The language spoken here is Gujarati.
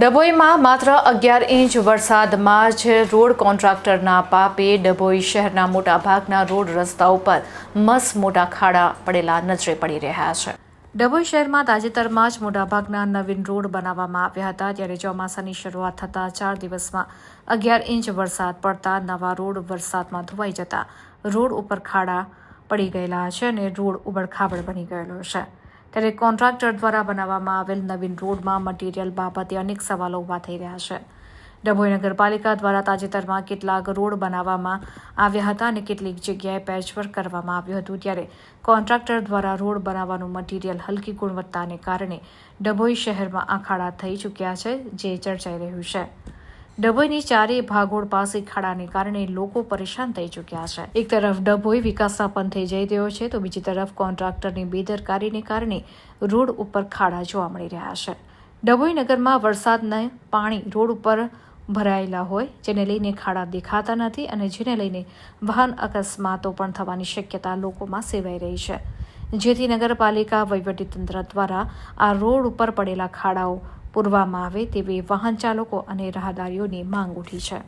ડભોઈમાં માત્ર અગિયાર ઇંચ વરસાદમાં જ રોડ કોન્ટ્રાક્ટરના પાપે ડભોઈ શહેરના મોટા ભાગના રોડ રસ્તા ઉપર મસ મોટા ખાડા પડેલા નજરે પડી રહ્યા છે. ડભોઈ શહેરમાં તાજેતરમાં જ મોટાભાગના નવીન રોડ બનાવવામાં આવ્યા હતા. ત્યારે ચોમાસાની શરૂઆત થતાં ચાર દિવસમાં અગિયાર ઇંચ વરસાદ પડતા નવા રોડ વરસાદમાં ધોવાઈ જતા રોડ ઉપર ખાડા પડી ગયેલા છે અને રોડ ઉબડખાબડ બની ગયેલો છે. ત્યારે કોન્ટ્રાક્ટર દ્વારા બનાવવામાં આવેલ નવીન રોડમાં મટીરીયલ બાબતે અનેક સવાલો ઊભા થઈ રહ્યા છે. ડભોઈ નગરપાલિકા દ્વારા તાજેતરમાં કેટલાક રોડ બનાવવામાં આવ્યા હતા અને કેટલીક જગ્યાએ પેચવર્ક કરવામાં આવ્યું હતું. ત્યારે કોન્ટ્રાક્ટર દ્વારા રોડ બનાવવાનું મટીરીયલ હલકી ગુણવત્તાને કારણે ડભોઈ શહેરમાં આખાડા થઈ ચૂક્યા છે, જે ચર્ચાઈ રહ્યું છે. ડભોઈની ચારેય ભાગોળ પાસે ખાડાને કારણે લોકો પરેશાન થઈ ચૂક્યા છે. એક તરફ ડભોઈ વિકાસના પંથે જઈ રહ્યો છે, તો બીજી તરફ કોન્ટ્રાક્ટરની બેદરકારીને કારણે રોડ ઉપર ખાડા જોવા મળી રહ્યા છે. ડભોઈ નગરમાં વરસાદના પાણી રોડ ઉપર ભરાયેલા હોય, જેને લઈને ખાડા દેખાતા નથી અને જેને લઈને વાહન અકસ્માતો પણ થવાની શક્યતા લોકોમાં સેવાઈ રહી છે. જેથી નગરપાલિકા વહીવટીતંત્ર દ્વારા આ રોડ ઉપર પડેલા ખાડાઓ પૂરવામાં આવે તેવી વાહન ચાલકો અને રાહદારીઓની માંગ ઉઠી છે.